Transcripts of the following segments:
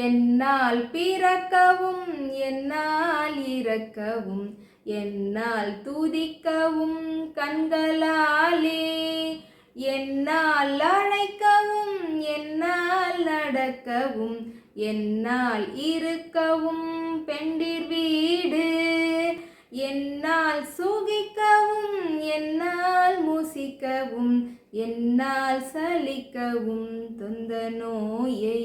என்னால் பிறக்கவும் என்னால் இறக்கவும் என்னால் துதிக்கவும் கண்களாலே. என்னால் அழைக்கவும் என்னால் நடக்கவும் என்னால் இருக்கவும் பெண்டிர் வீடு. என்னால் சுகிக்கவும் என்னால் முசிக்கவும் என்னால் சலிக்கவும் தொந்த நோயை.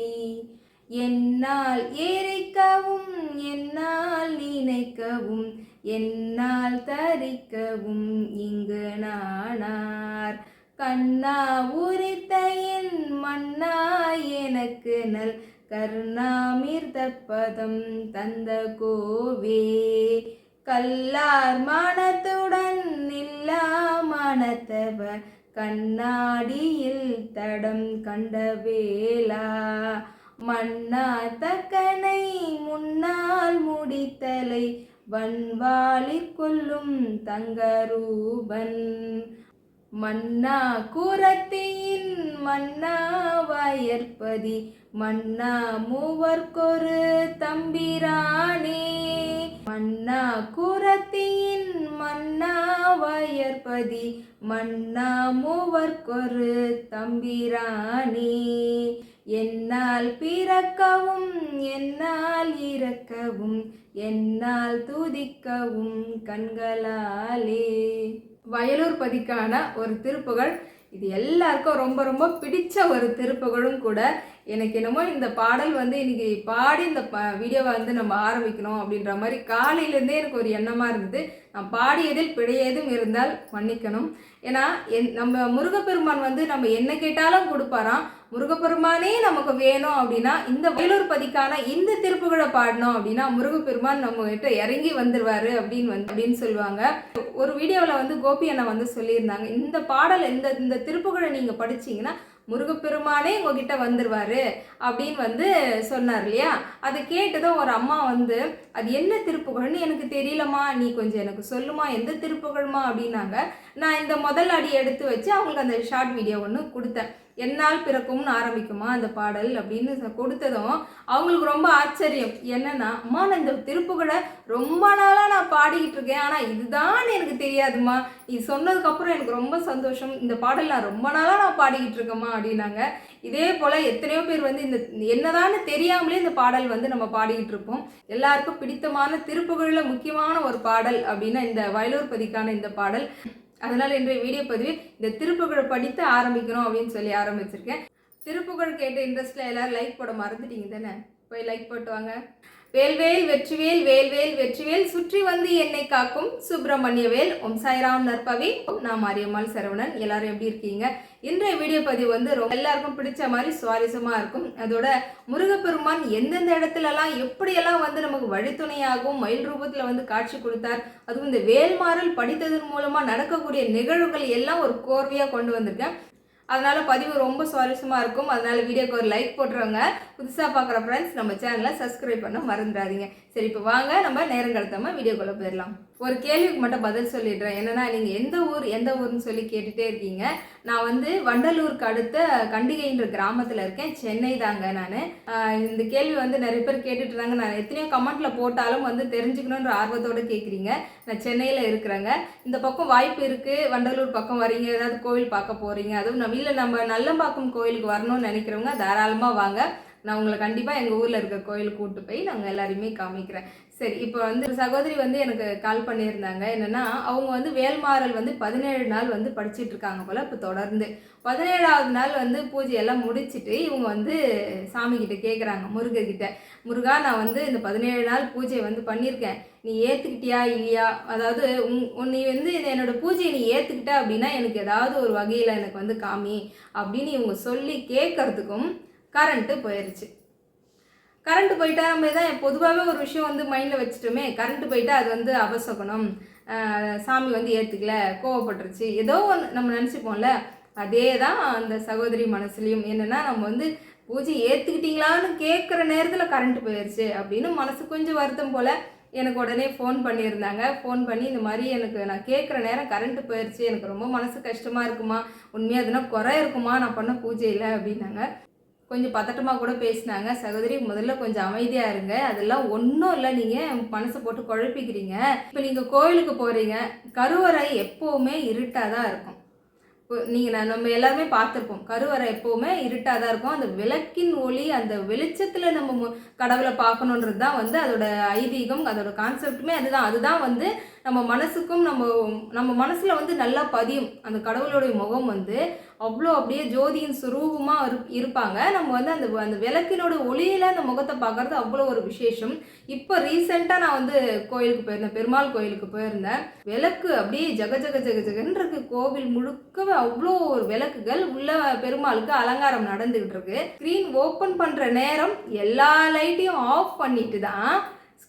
என்னால் எரிக்கவும் என்னால் நினைக்கவும் என்னால் தரிக்கவும் இங்கு நானார். கண்ணா உரித்த என் மன்னா எனக்கு நல் கருணாமிர்த பதம் தந்த கோவே. கல்லார் மானத்துடன் இல்லா மனத்தவர் கண்ணாடியில் தடம் கண்டவேலா மன்னா தக்கனை முன்னால் முடித்தலை வன்வாளி கொல்லும் தங்கரூபன். மன்னா கூரத்தியின் மன்னா வயற்பதி மன்னா மூவர்க்கொரு தம்பிரானே. மன்னா கூரத்தியின் மன்னா வயற்பதி மன்னா மூவர்க்கொரு தம்பிரானே. என்னால் பிறக்கவும் என்னால் இறக்கவும் என்னால் துதிக்கவும் கண்களாலே. வயலூர் பதிக்கான ஒரு திருப்புகள் இது எல்லாருக்கும் ரொம்ப ரொம்ப பிடிச்ச ஒரு திருப்புகளும் கூட. எனக்கு என்னமோ இந்த பாடல் வந்து இன்னைக்கு பாடி இந்த ப வீடியோவை வந்து நம்ம ஆரம்பிக்கணும் அப்படின்ற மாதிரி காலையிலேருந்தே எனக்கு ஒரு எண்ணமாக இருந்தது. நான் பாடியதில் பிழையேதும் இருந்தால் மன்னிக்கணும். ஏன்னா என் நம்ம முருகப்பெருமான் வந்து நம்ம என்ன கேட்டாலும் கொடுப்பாராம். முருகப்பெருமானே நமக்கு வேணும் அப்படின்னா இந்த வேலூர் பதிக்கான இந்த திருப்புகழை பாடணும் அப்படின்னா முருகப்பெருமான் நம்ம கிட்ட இறங்கி வந்துடுவாரு அப்படின்னு வந்து அப்படின்னு சொல்லுவாங்க. ஒரு வீடியோவில் வந்து கோபி அண்ணா வந்து சொல்லியிருந்தாங்க இந்த பாடல் இந்த இந்த திருப்புகழை நீங்கள் படிச்சீங்கன்னா முருகப்பெருமானே உங்ககிட்ட வந்துருவாரு அப்படின்னு வந்து சொன்னார் இல்லையா? அதை கேட்டதும் ஒரு அம்மா வந்து அது என்ன திருப்புகழ்னு எனக்கு தெரியலம்மா. நீ கொஞ்சம் எனக்கு சொல்லுமா எந்த திருப்புகழ்மா? அப்படின்னாங்க. நான் இந்த முதல் அடி எடுத்து வச்சு அவங்களுக்கு அந்த ஷார்ட் வீடியோ ஒன்று கொடுத்தேன். என்னால் பிறக்கும்னு ஆரம்பிக்குமா அந்த பாடல் அப்படின்னு கொடுத்ததும் அவங்களுக்கு ரொம்ப ஆச்சரியம். என்னன்னா அம்மா நான் இந்த திருப்புகழை ரொம்ப நாளாக நான் பாடிக்கிட்டு இருக்கேன். ஆனால் இதுதான் எனக்கு தெரியாதும்மா. இது சொன்னதுக்கப்புறம் எனக்கு ரொம்ப சந்தோஷம். இந்த பாடல் நான் ரொம்ப நாளாக நான் பாடிக்கிட்டு இருக்கேம்மா அப்படின்னாங்க. இதே போல் எத்தனையோ பேர் வந்து இந்த என்னதான்னு தெரியாமலே இந்த பாடல் வந்து நம்ம பாடிக்கிட்டு இருப்போம். எல்லாருக்கும் பிடித்தமான திருப்புகழில் முக்கியமான ஒரு பாடல் அப்படின்னா இந்த வயலூர் பதிக்கான இந்த பாடல். அதனால் இன்றைய வீடியோ பதிவு இந்த திருப்புகழை படித்து ஆரம்பிக்கணும் அப்படின்னு சொல்லி ஆரம்பிச்சிருக்கேன். திருப்புகழ் கேட்டு இன்ட்ரெஸ்ட்டில் எல்லோரும் லைக் போட மறந்துட்டீங்க தானே? போய் லைக் போட்டு வாங்க. வேல்வேல் வெற்றிவேல் வேல்வேல் வெற்றிவேல் சுற்றி வந்து என்னை காக்கும் சுப்பிரமணிய வேல். ஓம் சாய்ராம் நற்பவி. நான் மாரியம்மாள் சரவணன். எல்லாரும் எப்படி இருக்கீங்க? இன்றைய வீடியோ பதிவு வந்து ரொம்ப எல்லாருக்கும் பிடிச்ச மாதிரி சுவாரஸ்யமா இருக்கும். அதோட முருகப்பெருமான் எந்தெந்த இடத்துலலாம் எப்படியெல்லாம் வந்து நமக்கு வழித்துணையாகவும் மயில் ரூபத்தில் வந்து காட்சி கொடுத்தார் அதுவும் இந்த வேல்மாறல் படித்ததன் மூலமா நடக்கக்கூடிய நிகழ்வுகள் எல்லாம் ஒரு கோர்வையாக கொண்டு வந்திருக்கேன். அதனால் பதிவு ரொம்ப சுவாரஸ்யமாக இருக்கும். அதனால் வீடியோக்கு ஒரு லைக் போட்டுருவாங்க புதுசாக பார்க்குற ஃப்ரெண்ட்ஸ் நம்ம சேனலை சப்ஸ்கிரைப் பண்ண மறந்துடாதீங்க. சரி இப்போ வாங்க. நம்ம நேரம் கடத்தாமல் வீடியோக்குள்ளே போயிடலாம். ஒரு கேள்விக்கு மட்டும் பதில் சொல்லிடுறேன். என்னன்னா நீங்கள் எந்த ஊர் எந்த ஊர்னு சொல்லி கேட்டுட்டே இருக்கீங்க. நான் வந்து வண்டலூருக்கு அடுத்த கண்டிகைன்ற கிராமத்தில் இருக்கேன். சென்னை தாங்க நான். இந்த கேள்வி வந்து நிறைய பேர் கேட்டுட்டு இருந்தாங்க. நான் எத்தனையோ கமெண்ட்ல போட்டாலும் வந்து தெரிஞ்சுக்கணுன்ற ஆர்வத்தோட கேட்குறீங்க நான் சென்னையில் இருக்கிறேங்க. இந்த பக்கம் வாய்ப்பு இருக்குது வண்டலூர் பக்கம் வரீங்க. ஏதாவது கோவில் பார்க்க போகிறீங்க அதுவும் நம்ம இல்லை நம்ம நல்லம்பாக்கம் கோயிலுக்கு வரணும்னு நினைக்கிறவங்க தாராளமாக வாங்க. நான் உங்களை கண்டிப்பாக எங்கள் ஊரில் இருக்க கோயிலுக்கு கூட்டு போய் நாங்கள் எல்லாரையுமே காமிக்கிறேன். சரி இப்போ வந்து சகோதரி வந்து எனக்கு கால் பண்ணியிருந்தாங்க. என்னென்னா அவங்க வந்து வேல்மாறல் வந்து பதினேழு நாள் வந்து படிச்சுட்டு இருக்காங்க போல் இப்போ தொடர்ந்து. பதினேழாவது நாள் வந்து பூஜையெல்லாம் முடிச்சிட்டு இவங்க வந்து சாமிக்கிட்ட கேட்குறாங்க முருகர்கிட்ட முருகா நான் வந்து இந்த பதினேழு நாள் பூஜை வந்து பண்ணியிருக்கேன். நீ ஏற்றுக்கிட்டியா இல்லையா? அதாவது உன் நீ வந்து இந்த என்னோட பூஜையை நீ ஏற்றுக்கிட்ட அப்படின்னா எனக்கு ஏதாவது ஒரு வகையில் எனக்கு வந்து காமி அப்படின்னு இவங்க சொல்லி கேட்கறதுக்கும் கரண்ட்டு போயிடுச்சு கரண்ட் போயிட்டா நம்ம தான் பொதுவாகவே ஒரு விஷயம் வந்து மைண்டில் வச்சுட்டோமே கரண்ட் போயிட்டா அது வந்து அபசகுணம். சாமி வந்து ஏற்றுக்கல கோவப்பட்டுருச்சு. ஏதோ ஒன்று நம்ம நினச்சிப்போம்ல அதே தான் அந்த சகோதரி மனசுலையும். என்னென்னா நம்ம வந்து பூஜை ஏற்றுக்கிட்டீங்களான்னு கேட்குற நேரத்தில் கரண்ட் போயிடுச்சு அப்படின்னு மனசு கொஞ்சம் வருத்தம் போல் எனக்கு உடனே ஃபோன் பண்ணியிருந்தாங்க. ஃபோன் பண்ணி இந்த மாதிரி எனக்கு நான் கேட்குற நேரம் கரண்ட்டு போயிடுச்சு எனக்கு ரொம்ப மனசு கஷ்டமாக இருக்குமா? உண்மையாக எதுனா குறை இருக்குமா? நான் பண்ண பூஜையில் அப்படின்னாங்க. கொஞ்சம் பதட்டமாக கூட பேசினாங்க. சகோதரி முதல்ல கொஞ்சம் அமைதியாக இருங்க. அதெல்லாம் ஒன்றும் இல்லை. நீங்கள் மனசை போட்டு குழப்பிக்கிறீங்க. இப்போ நீங்கள் கோயிலுக்கு போகிறீங்க கருவறை எப்போவுமே இருட்டாக தான் இருக்கும் நீங்கள் நான் நம்ம எல்லாருமே பார்த்துருப்போம். கருவறை எப்போவுமே இருட்டாக தான் இருக்கும். அந்த விளக்கின் ஒளி அந்த வெளிச்சத்தில் நம்ம மு- கடவுளை பார்க்கணுன்றது தான் வந்து அதோட ஐதீகம் அதோட கான்செப்ட்டுமே அதுதான். அதுதான் வந்து நம்ம மனசுக்கும் நம்ம நம்ம மனசில் வந்து நல்லா பதியும். அந்த கடவுளுடைய முகம் வந்து அவ்வளோ அப்படியே ஜோதியின் சுரூபமாக இரு இருப்பாங்க. நம்ம வந்து அந்த அந்த விளக்கினோட ஒளியில் அந்த முகத்தை பார்க்குறது அவ்வளோ ஒரு விசேஷம். இப்போ ரீசெண்டாக நான் வந்து கோயிலுக்கு போயிருந்தேன். பெருமாள் கோயிலுக்கு போயிருந்தேன். விளக்கு அப்படியே ஜக ஜக ஜக ஜகன்னு இருக்கு. கோவில் முழுக்கவே அவ்வளோ ஒரு விளக்குகள் உள்ள பெருமாளுக்கு அலங்காரம் நடந்துகிட்டு இருக்கு. ஸ்க்ரீன் ஓப்பன் பண்ணுற நேரம் எல்லா லைட்டையும் ஆஃப் பண்ணிட்டு தான்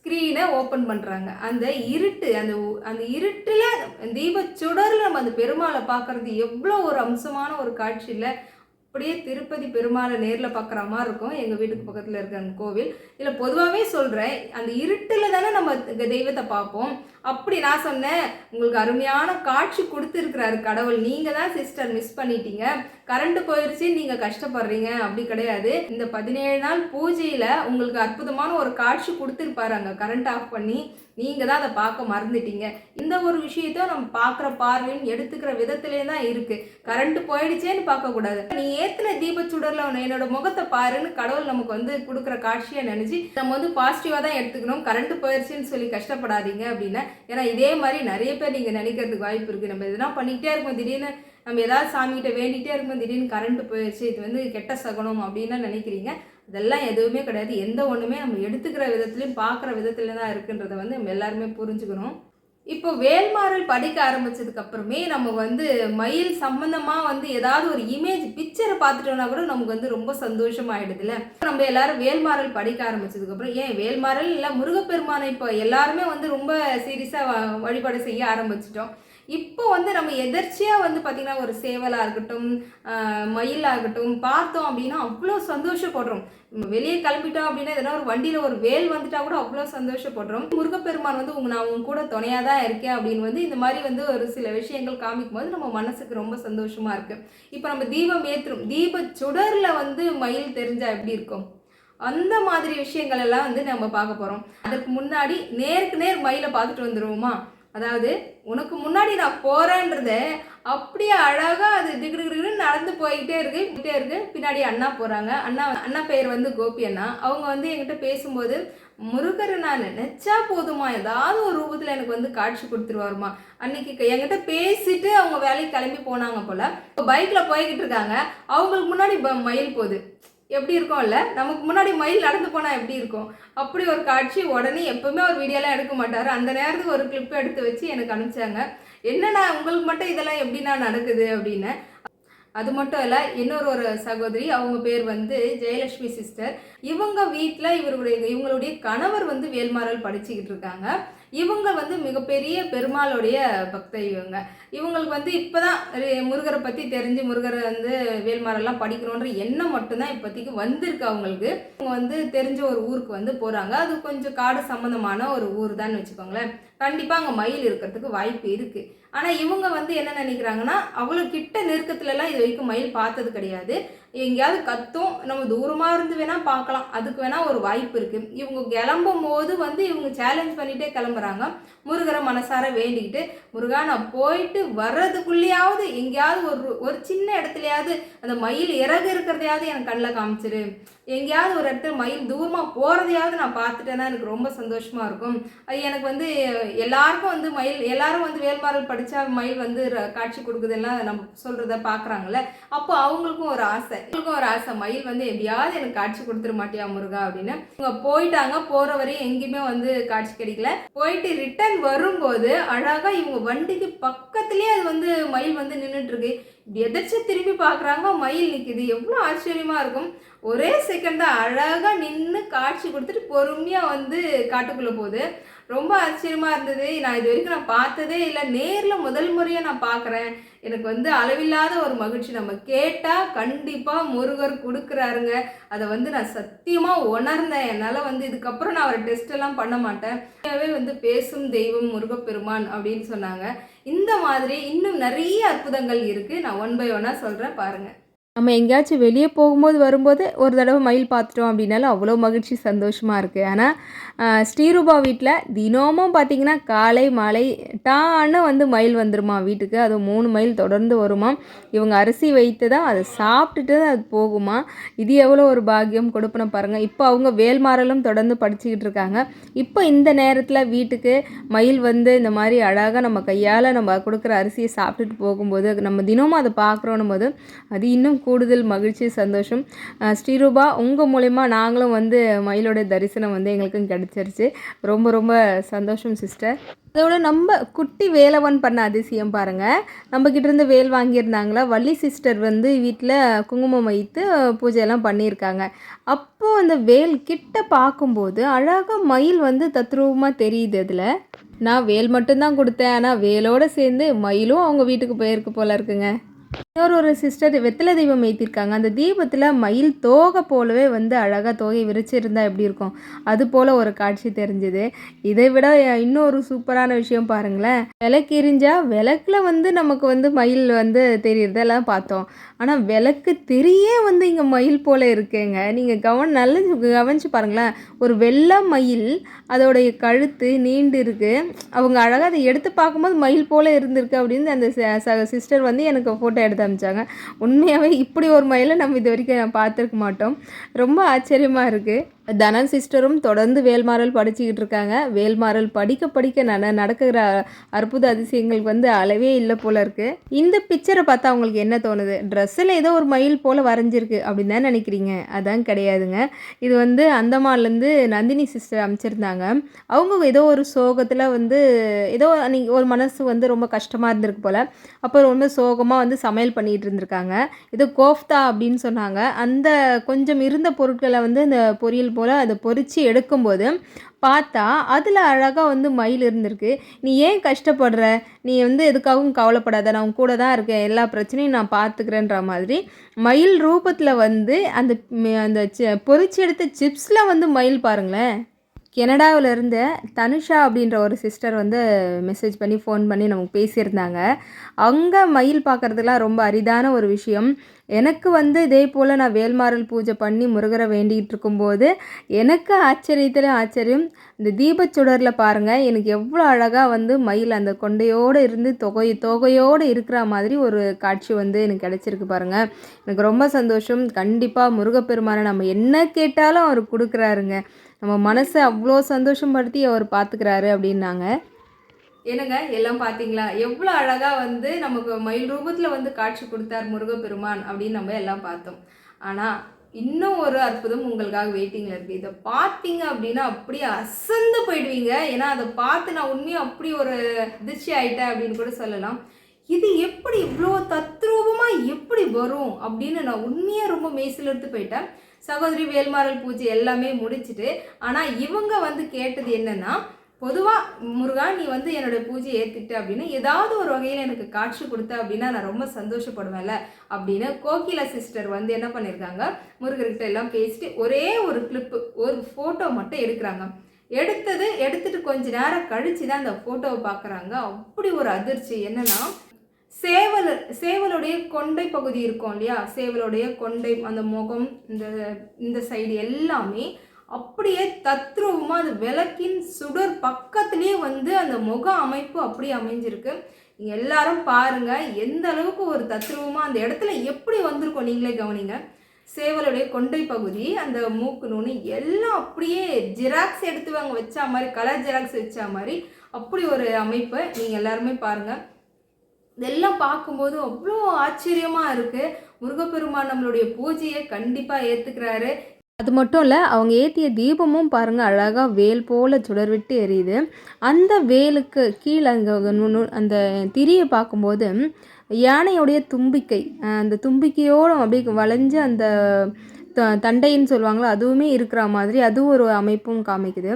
ஸ்க்ரீனை ஓப்பன் பண்ணுறாங்க அந்த இருட்டு அந்த அந்த இருட்டில் தீபச்சுடரில் நம்ம அந்த பெருமாளை பார்க்கறது எவ்வளோ ஒரு அம்சமான ஒரு காட்சியில் அப்படியே திருப்பதி பெருமாளை நேரில் பார்க்குற மாதிரி இருக்கும். எங்கள் வீட்டுக்கு பக்கத்தில் இருக்க அந்த கோவில். இதில் பொதுவாகவே சொல்கிறேன் அந்த இருட்டில் தானே நம்ம தெய்வத்தை பார்ப்போம். அப்படி நான் சொன்னேன். உங்களுக்கு அருமையான காட்சி கொடுத்துருக்கிறாரு கடவுள். நீங்கள் தான் சிஸ்டர் மிஸ் பண்ணிட்டீங்க. கரண்ட் போயிடுச்சு நீங்கள் கஷ்டப்படுறீங்க. அப்படி கிடையாது. இந்த பதினேழு நாள் பூஜையில் உங்களுக்கு அற்புதமான ஒரு காட்சி கொடுத்துருப்பாரு அங்கே கரண்ட் ஆஃப் பண்ணி. நீங்கள் தான் அதை பார்க்க மறந்துட்டீங்க. இந்த ஒரு விஷயத்த நம்ம பார்க்குற பார்வையும் எடுத்துக்கிற விதத்திலே தான் இருக்குது கரண்ட் போயிடுச்சேன்னு பார்க்கக்கூடாது நீ ஏற்றின தீபச்சுடரில் என்னோட முகத்தை பாருன்னு கடவுள் நமக்கு வந்து கொடுக்குற காட்சியை நினச்சி நம்ம வந்து பாசிட்டிவாக தான் எடுத்துக்கணும். கரண்ட் போயிடுச்சுன்னு சொல்லி கஷ்டப்படாதீங்க அப்படின்னா ஏன்னா இதே மாதிரி நிறைய பேர் நீங்கள் நினைக்கிறதுக்கு வாய்ப்பு இருக்குது நம்ம எதனா பண்ணிக்கிட்டே இருக்கோம் திடீர்னு நம்ம ஏதாவது சாமிகிட்ட வேண்டிகிட்டே இருக்கும் திடீர்னு கரண்ட் போயிடுச்சு இது வந்து கெட்ட சகுனம் அப்படின்னு நினைக்கிறீங்க. அதெல்லாம் எதுவுமே கிடையாது. எந்த ஒன்றுமே நம்ம எடுத்துக்கிற விதத்துலையும் பார்க்குற விதத்துல தான் இருக்குன்றத வந்து நம்ம எல்லாருமே புரிஞ்சுக்கணும். இப்போ வேல்மாறல் படிக்க ஆரம்பித்ததுக்கு அப்புறமே நம்ம வந்து மயில் சம்மந்தமாக வந்து ஏதாவது ஒரு இமேஜ் பிக்சரை பார்த்துட்டோம்னா கூட நமக்கு வந்து ரொம்ப சந்தோஷமாயிடுதுல நம்ம எல்லாரும் வேல்மாறல் படிக்க ஆரம்பிச்சதுக்கு அப்புறம் ஏன் வேல்மாறல் இல்லை முருகப்பெருமானை இப்போ எல்லாருமே வந்து ரொம்ப சீரியஸாக வழிபாடு செய்ய ஆரம்பிச்சிட்டோம். இப்போ வந்து நம்ம எதர்ச்சியாக வந்து பார்த்திங்கன்னா ஒரு சேவலாக இருக்கட்டும் மயிலாகட்டும் பார்த்தோம் அப்படின்னா அவ்வளோ சந்தோஷப்படுறோம். வெளியே கிளம்பிட்டோம் அப்படின்னா எதனா ஒரு வண்டியில் ஒரு வேல் வந்துட்டா கூட அவ்வளோ சந்தோஷப்படுறோம். முருகப்பெருமான் வந்து உங்க நான் உங்க கூட துணையாக தான் இருக்கேன் அப்படின்னு வந்து இந்த மாதிரி வந்து ஒரு சில விஷயங்கள் காமிக்கும் போது நம்ம மனசுக்கு ரொம்ப சந்தோஷமாக இருக்குது இப்போ நம்ம தீபம் ஏற்றுறோம் தீப சுடரில் வந்து மயில் தெரிஞ்சால் எப்படி இருக்கும்? அந்த மாதிரி விஷயங்கள் எல்லாம் வந்து நம்ம பார்க்க போகிறோம் அதுக்கு முன்னாடி நேருக்கு நேர் மயிலை பார்த்துட்டு வந்துருவோமா? அதாவது உனக்கு முன்னாடி நான் போகிறேன்றத அப்படியே அழகாக அது திகிடுகிடுன்னு நடந்து போய்கிட்டே இருக்கு போயிட்டே இருக்கு. பின்னாடி அண்ணா போகிறாங்க அண்ணா அண்ணா பேர் வந்து கோபி அண்ணா. அவங்க வந்து என்கிட்ட பேசும்போது முருகரை நான் நினச்சா போதுமா? ஏதாவது ஒரு ரூபத்தில் எனக்கு வந்து காட்சி கொடுத்துருவாருமா? அன்னைக்கு என்கிட்ட பேசிட்டு அவங்க வேலைக்கு கிளம்பி போனாங்க போல். பைக்கில் போய்கிட்டு இருக்காங்க. அவங்களுக்கு முன்னாடி ப- மயில் போகுது. எப்படி இருக்கும்ல? நமக்கு முன்னாடி மயில் நடந்து போனால் எப்படி இருக்கும்? அப்படி ஒரு காட்சி உடனே எப்பவுமே ஒரு வீடியோலாம் எடுக்க மாட்டார். அந்த நேரத்துக்கு ஒரு கிளிப் எடுத்து வச்சு எனக்கு அனுப்பிச்சாங்க. என்னண்ணா உங்களுக்கு மட்டும் இதெல்லாம் எப்படிண்ணா நடக்குது அப்படின்னு. அது மட்டும் இல்லை இன்னொரு ஒரு சகோதரி அவங்க பேர் வந்து ஜெயலட்சுமி சிஸ்டர் இவங்க வீட்டில் இவருடைய இவங்களுடைய கணவர் வந்து வேல்மாறல் படிச்சுக்கிட்டு இருக்காங்க. இவங்க வந்து மிகப்பெரிய பெருமாளுடைய பக்தை இவங்க. இவங்களுக்கு வந்து இப்போ தான் முருகரை பற்றி தெரிஞ்சு முருகரை வந்து வேல்மாரெல்லாம் படிக்கணுன்ற எண்ணம் மட்டும்தான் இப்போதைக்கு வந்திருக்கு அவங்களுக்கு. அவங்க வந்து தெரிஞ்ச ஒரு ஊருக்கு வந்து போகிறாங்க அது கொஞ்சம் காடு சம்மந்தமான ஒரு ஊர் தான் வச்சுக்கோங்களேன். கண்டிப்பாக அங்கே மயில் இருக்கிறதுக்கு வாய்ப்பு இருக்குது ஆனால் இவங்க வந்து என்ன நினைக்கிறாங்கன்னா அவ்வளோ கிட்ட நெருக்கத்துலலாம் இது வரைக்கும் மயில் பார்த்தது கிடையாது. எங்கேயாவது கத்தும் நம்ம தூரமாக இருந்து வேணால் பார்க்கலாம். அதுக்கு வேணால் ஒரு வாய்ப்பு இருக்குது இவங்க கிளம்பும் போது வந்து இவங்க சேலஞ்ச் பண்ணிகிட்டே கிளம்புறாங்க. முருகரை மனசார வேண்டிக்கிட்டு முருகா நான் போயிட்டு வர்றதுக்குள்ளேயாவது எங்கேயாவது ஒரு ஒரு சின்ன இடத்துலையாவது அந்த மயில் இறகு இருக்கிறதையாவது எனக்கு கண்ணில் காமிச்சிரு. எங்கேயாவது ஒரு இடத்துல மயில் தூரமாக போகிறதையாவது நான் பார்த்துட்டேன்னா எனக்கு ரொம்ப சந்தோஷமாக இருக்கும். அது எனக்கு வந்து எல்லாருக்கும் வந்து மயில் எல்லாரும் வந்து வேல்மாறல் படித்தா மயில் வந்து காட்சி கொடுக்குதெல்லாம் நம்ம சொல்கிறத பார்க்குறாங்கல்ல. அப்போ அவங்களுக்கும் ஒரு ஆசை. அவங்களுக்கும் ஒரு ஆசை. மயில் வந்து எப்படியாவது எனக்கு காட்சி கொடுத்துட மாட்டியா முருகா அப்படின்னு. இவங்க போயிட்டாங்க போகிற வரையும் எங்கேயுமே வந்து காட்சி கிடைக்கல. போயிட்டு ரிட்டர்ன் வரும்போது அழகாக இவங்க வண்டிக்கு பக்கத்துலேயே அது வந்து மயில் வந்து நின்றுட்டு இருக்கு. எதிர்த்து திரும்பி பார்க்குறாங்க மயில் நிற்கிது எவ்வளோ ஆச்சரியமாக இருக்கும். ஒரே செகண்ட் தான் அழகாக நின்று காட்சி கொடுத்துட்டு பொறுமையாக வந்து காட்டுக்குள்ளே போகுது. ரொம்ப ஆச்சரியமாக இருந்தது. நான் இது வரைக்கும் நான் பார்த்ததே இல்லை. நேரில் முதல் முறையாக நான் பார்க்குறேன். எனக்கு வந்து அளவில்லாத ஒரு மகிழ்ச்சி. நம்ம கேட்டால் கண்டிப்பாக முருகர் கொடுக்குறாருங்க. அதை வந்து நான் சத்தியமாக உணர்ந்தேன். என்னால் வந்து இதுக்கப்புறம் நான் ஒரு டெஸ்ட்டெல்லாம் பண்ண மாட்டேன். வந்து பேசும் தெய்வம் முருகப்பெருமான் அப்படின்னு சொன்னாங்க. இந்த மாதிரி இன்னும் நிறைய அற்புதங்கள் இருக்குது நான் ஒன் பை ஒன்னாக சொல்கிறேன் பாருங்கள் நம்ம எங்கேயாச்சும் வெளியே போகும்போது வரும்போது ஒரு தடவை மயில் பார்த்துட்டோம் அப்படின்னாலும் அவ்வளோ மகிழ்ச்சி சந்தோஷமாக இருக்குது ஆனால் ஸ்ரீரூபா வீட்டில் தினமும் பார்த்திங்கன்னா காலை மாலை டான்னு வந்து மயில் வந்துருமா வீட்டுக்கு. அது மூணு மைல் தொடர்ந்து வருமா இவங்க அரிசி வைத்து தான் அதை சாப்பிட்டுட்டு தான் அது போகுமா? இது எவ்வளோ ஒரு பாக்கியம் கொடுப்பன பாருங்கள் இப்போ அவங்க வேல்மாறலும் தொடர்ந்து படிச்சுக்கிட்டு இருக்காங்க. இப்போ இந்த நேரத்தில் வீட்டுக்கு மயில் வந்து இந்த மாதிரி அழகாக நம்ம கையால் நம்ம கொடுக்குற அரிசியை சாப்பிட்டுட்டு போகும்போது நம்ம தினமும் அதை பார்க்குறோன்னும் போது அது இன்னும் கூடுதல் மகிழ்ச்சி சந்தோஷம். ஸ்ரீரூபா உங்கள் மூலயமா நாங்களும் வந்து மயிலோட தரிசனம் வந்து எங்களுக்கும் கிடச்சிருச்சு. ரொம்ப ரொம்ப சந்தோஷம் சிஸ்டர். அதோட நம்ம குட்டி வேலவன் பண்ண அதிசயம் பாருங்கள் நம்மக்கிட்ட இருந்து வேல் வாங்கியிருந்தாங்களா? வள்ளி சிஸ்டர் வந்து வீட்டில் குங்குமம் வைத்து பூஜையெல்லாம் பண்ணியிருக்காங்க. அப்போது அந்த வேல் கிட்ட பார்க்கும்போது அழகாக மயில் வந்து தத்ரூபமாக தெரியுது அதில். நான் வேல் மட்டும்தான் கொடுத்தேன். ஆனால் வேலோடு சேர்ந்து மயிலும் அவங்க வீட்டுக்கு போயிருக்கு போல இருக்குங்க. இன்னொரு ஒரு சிஸ்டர் வெத்தலை தெய்வம் ஏற்றிருக்காங்க அந்த தீபத்தில் மயில் தோகை போலவே வந்து அழகாக தோகை விரிச்சிருந்தா எப்படி இருக்கும்? அது போல் ஒரு காட்சி தெரிஞ்சுது. இதை விட இன்னொரு சூப்பரான விஷயம் பாருங்களேன். விளக்கு எரிஞ்சால் விளக்கில் வந்து நமக்கு வந்து மயில் வந்து தெரியறதெல்லாம் பார்த்தோம். ஆனால் விளக்கு தெரிய வந்து இங்கே மயில் போல் இருக்குங்க. நீங்கள் கவன் நல்ல கவனிச்சு பாருங்களேன். ஒரு வெள்ளை மயில் அதோடைய கழுத்து நீண்டு இருக்குது அவங்க அழகாக அதை எடுத்து பார்க்கும்போது மயில் போல் இருந்திருக்கு அப்படின்னு அந்த சிஸ்டர் வந்து எனக்கு ஃபோட்டோ எடுத்தாங்க. அனுப்பிச்சாங்க உண்மையாகவே இப்படி ஒரு மயிலை நம்ம இது வரைக்கும் பார்த்துருக்க மாட்டோம். ரொம்ப ஆச்சரியமாக இருக்குது தனன் சிஸ்டரும் தொடர்ந்து வேல்மாறல் படிச்சுக்கிட்டு இருக்காங்க. வேல்மாறல் படிக்க படிக்க நட நடக்கிற அற்புத அதிசயங்களுக்கு வந்து அளவே இல்லை போல இருக்குது இந்த பிக்சரை பார்த்தா அவங்களுக்கு என்ன தோணுது? ட்ரெஸ்ஸில் ஏதோ ஒரு மயில் போல் வரைஞ்சிருக்கு அப்படின்னு தான் நினைக்கிறீங்க. அதான் கிடையாதுங்க. இது வந்து அந்தமான்லேருந்து நந்தினி சிஸ்டர் அமைச்சிருந்தாங்க. அவங்க ஏதோ ஒரு சோகத்தில் வந்து ஏதோ அன்னைக்கு ஒரு மனசு வந்து ரொம்ப கஷ்டமாக இருந்திருக்கு போல். அப்போ ரொம்ப சோகமாக வந்து சமையல் பண்ணிகிட்டு இருந்திருக்காங்க. இது கோஃப்தா அப்படின்னு சொன்னாங்க. அந்த கொஞ்சம் இருந்த பொருட்களை வந்து இந்த பொரியல் போல் அதை பொறித்து எடுக்கும்போது பார்த்தா அதில் அழகாக வந்து மயில் இருந்திருக்கு. நீ ஏன் கஷ்டப்படுற? நீ வந்து எதுக்காகவும் கவலைப்படாத. நான் உன் கூட தான் இருக்கேன். எல்லா பிரச்சனையும் நான் பார்த்துக்கிறேன்ற மாதிரி மயில் ரூபத்தில் வந்து அந்த அந்த சி- எடுத்த சிப்ஸில் வந்து மயில் பாருங்களேன். கனடாவில் இருந்த தனுஷா அப்படின்ற ஒரு சிஸ்டர் வந்து மெசேஜ் பண்ணி ஃபோன் பண்ணி நமக்கு பேசியிருந்தாங்க. அங்கே மயில் பார்க்குறதுலாம் ரொம்ப அரிதான ஒரு விஷயம். எனக்கு வந்து இதே போல் நான் வேல்மாறல் பூஜை பண்ணி முருகரை வேண்டிகிட்டு இருக்கும்போது எனக்கு ஆச்சரியத்தில் ஆச்சரியம். இந்த தீபச்சுடரில் பாருங்கள் எனக்கு எவ்வளோ அழகாக வந்து மயில் அந்த கொண்டையோடு இருந்து தொகை தொகையோடு இருக்கிற மாதிரி ஒரு காட்சி வந்து எனக்கு கிடச்சிருக்கு பாருங்கள் எனக்கு ரொம்ப சந்தோஷம். கண்டிப்பாக முருகப்பெருமானை நம்ம என்ன கேட்டாலும் அவர் கொடுக்குறாருங்க. நம்ம மனசை அவ்வளோ சந்தோஷப்படுத்தி அவர் பார்த்துக்கிறாரு அப்படின்னாங்க. என்னங்க எல்லாம் பார்த்தீங்களா எவ்வளோ அழகாக வந்து நமக்கு மயில் ரூபத்தில் வந்து காட்சி கொடுத்தார் முருகப்பெருமான் அப்படின்னு நம்ம எல்லாம் பார்த்தோம். ஆனால் இன்னும் ஒரு அற்புதம் உங்களுக்காக வெயிட்டிங்கில் இருக்குது இதை பார்த்தீங்க அப்படின்னா அப்படியே அசந்து போயிடுவீங்க. ஏன்னா அதை பார்த்து நான் உண்மையாக அப்படி ஒரு அதிர்ச்சி ஆயிட்டேன் அப்படின்னு கூட சொல்லலாம். இது எப்படி இவ்வளோ தத்ரூபமாக எப்படி வரும் அப்படின்னு நான் உண்மையாக ரொம்ப மெய்சில் எடுத்து போயிட்டேன். சகோதரி வேல்மாரல் பூஜை எல்லாமே முடிச்சுட்டு ஆனால் இவங்க வந்து கேட்டது என்னன்னா பொதுவாக முருகா நீ வந்து என்னோட பூஜையை ஏற்றுக்கிட்ட அப்படின்னா ஏதாவது ஒரு வகையில் எனக்கு காட்சி கொடுத்த அப்படின்னா நான் ரொம்ப சந்தோஷப்படுவேன்ல அப்படின்னு கோகிலா சிஸ்டர் வந்து என்ன பண்ணியிருக்காங்க முருகர்கிட்ட எல்லாம் பேசிட்டு ஒரே ஒரு கிளிப்பு ஒரு ஃபோட்டோ மட்டும் எடுக்கிறாங்க. எடுத்தது எடுத்துட்டு கொஞ்ச நேரம் கழிச்சு தான் அந்த ஃபோட்டோவை பார்க்குறாங்க அப்படி ஒரு அதிர்ச்சி. என்னன்னா சேவல் சேவலுடைய கொண்டை பகுதி இருக்கும் இல்லையா? சேவலுடைய கொண்டை அந்த முகம் இந்த இந்த சைடு எல்லாமே அப்படியே தத்ரூபமாக அந்த விளக்கின் சுடர் பக்கத்துலேயே வந்து அந்த முக அமைப்பு அப்படியே அமைஞ்சிருக்கு. நீங்கள் எல்லாரும் பாருங்க எந்த அளவுக்கு ஒரு தத்ரூபமாக அந்த இடத்துல எப்படி வந்திருக்கோம் நீங்களே கவனிங்க. சேவலுடைய கொண்டை பகுதி அந்த மூக்கு நூனு எல்லாம் அப்படியே ஜெராக்ஸ் எடுத்து வாங்க வச்சா மாதிரி கலர் ஜெராக்ஸ் வச்சா மாதிரி அப்படி ஒரு அமைப்பை. நீங்கள் எல்லாருமே பாருங்கள் இதெல்லாம் பார்க்கும்போது அவ்வளோ ஆச்சரியமாக இருக்குது முருகப்பெருமான் நம்மளுடைய பூஜையை கண்டிப்பாக ஏற்றுக்கிறாரு அது மட்டும் இல்லை அவங்க ஏற்றிய தீபமும் பாருங்கள் அழகாக வேல் போல் சுடர்விட்டு எரியுது. அந்த வேலுக்கு கீழே அங்கே அந்த திரியை பார்க்கும்போது யானையுடைய தும்பிக்கை அந்த தும்பிக்கையோடு அப்படியே வளைஞ்ச அந்த த தண்டைன்னு சொல்லுவாங்களோ அதுவுமே இருக்கிற மாதிரி அதுவும் ஒரு அமைப்பும் காமிக்குது.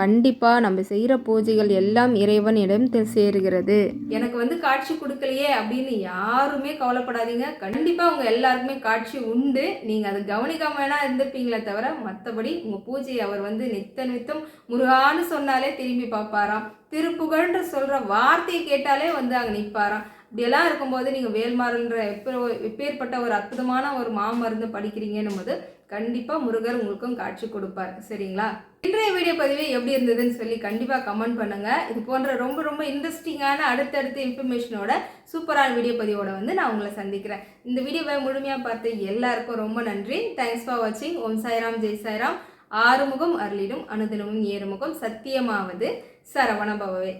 கண்டிப்பாக நம்ம செய்கிற பூஜைகள் எல்லாம் இறைவனிடம் சேருகிறது. எனக்கு வந்து காட்சி கொடுக்கலையே அப்படின்னு யாருமே கவலைப்படாதீங்க. கண்டிப்பாக உங்கள் எல்லாருக்குமே காட்சி உண்டு. நீங்கள் அதை கவனிக்காம வேணா இருந்திருப்பீங்களே தவிர மற்றபடி உங்கள் பூஜையை அவர் வந்து நித்த நித்தம் முருகான்னு சொன்னாலே திரும்பி பார்ப்பாராம். திருப்புகழ்ன்ற சொல்கிற வார்த்தையை கேட்டாலே வந்து அங்கே நிற்பாராம் இப்படியெல்லாம் இருக்கும்போது நீங்கள் வேல்மாறல்ன்ற எப்போ எப்பேற்பட்ட ஒரு அற்புதமான ஒரு மாமருந்து படிக்கிறீங்கன்னும் போது கண்டிப்பாக முருகர் உங்களுக்கும் காட்சி கொடுப்பார். சரிங்களா? இன்றைய வீடியோ பதிவு எப்படி இருந்ததுன்னு சொல்லி கண்டிப்பாக கமெண்ட் பண்ணுங்க. இது போன்ற ரொம்ப ரொம்ப இன்ட்ரெஸ்டிங்கான அடுத்தடுத்த இன்ஃபர்மேஷனோட சூப்பரான வீடியோ பதிவோட வந்து நான் உங்களை சந்திக்கிறேன். இந்த வீடியோவை முழுமையாக பார்த்து எல்லாருக்கும் ரொம்ப நன்றி. தேங்க்ஸ் ஃபார் வாட்சிங் ஓம் சாய்ராம் ஜெய் சாய்ராம். ஆறுமுகம் அருளிடும் அனுதினமும் ஏறுமுகம் சத்தியமாவது சரவண பவவே.